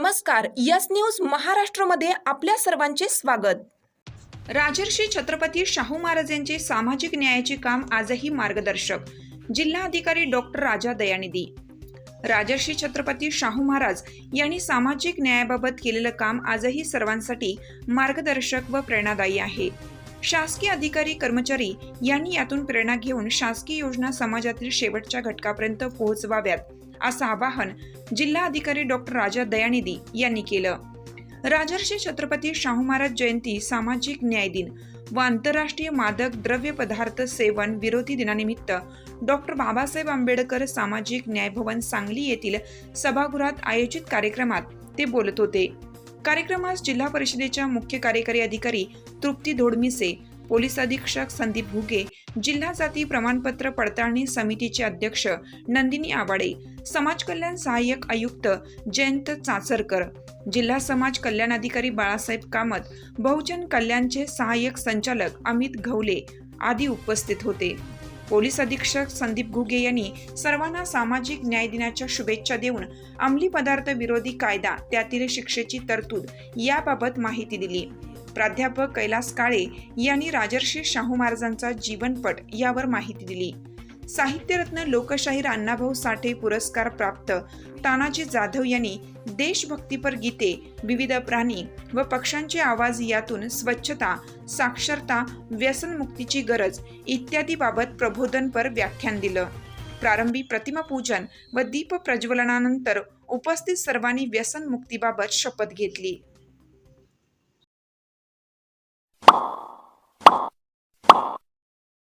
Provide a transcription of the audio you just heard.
नमस्कार yes news महाराष्ट्रमध्ये आपल्या सर्वांचे स्वागत. राजर्षी छत्रपती शाहू महाराज यांचे सामाजिक न्यायाचे काम आजही मार्गदर्शक जिल्हा अधिकारी डॉक्टर राजा दयानिधी. राजर्षी छत्रपती शाहू महाराज यांनी सामाजिक न्यायाबाबत केलेलं काम आजही सर्वांसाठी मार्गदर्शक व प्रेरणादायी आहे. शासकीय अधिकारी कर्मचारी यांनी यातून प्रेरणा घेऊन शासकीय योजना समाजातील शेवटच्या घटकापर्यंत पोहोचवाव्यात असं आवाहन जिल्हा अधिकारी डॉक्टर राजा दयानिधी यांनी केलं. राजर्षी छत्रपती शाहू महाराज जयंती सामाजिक न्याय दिन व आंतरराष्ट्रीय मादक द्रव्य पदार्थ सेवन विरोधी दिनानिमित्त डॉक्टर बाबासाहेब आंबेडकर सामाजिक न्याय भवन सांगली येथील सभागृहात आयोजित कार्यक्रमात ते बोलत होते. कार्यक्रमास जिल्हा परिषदेच्या मुख्य कार्यकारी अधिकारी तृप्ती धोडमिसे पोलीस अधीक्षक संदीप घुगे जिल्हा जाती प्रमाणपत्र पडताळणी समितीचे अध्यक्ष नंदिनी आवाडे समाज कल्याण सहाय्यक आयुक्त जयंत चाचरकर जिल्हा समाज कल्याण अधिकारी बाळासाहेब कामत बहुजन कल्याणचे सहाय्यक संचालक अमित घवले आदी उपस्थित होते. पोलीस अधीक्षक संदीप घुगे यांनी सर्वांना सामाजिक न्याय दिनाच्या शुभेच्छा देऊन अंमली पदार्थ विरोधी कायदा त्यातील शिक्षेची तरतूद याबाबत माहिती दिली. प्राध्यापक कैलास काळे यांनी राजर्षी शाहू महाराजांचा जीवनपट यावर माहिती दिली. साहित्यरत्न लोकशाहीर अण्णाभाऊ साठे पुरस्कार प्राप्त. तानाजी जाधव यांनी देशभक्तीपर गीते विविध प्राणी व पक्ष्यांचे आवाज यातून स्वच्छता साक्षरता व्यसनमुक्तीची गरज इत्यादी बाबत प्रबोधनपर व्याख्यान दिलं. प्रारंभी प्रतिमा पूजन व दीप प्रज्वलनानंतर उपस्थित सर्वांनी व्यसनमुक्तीबाबत शपथ घेतली.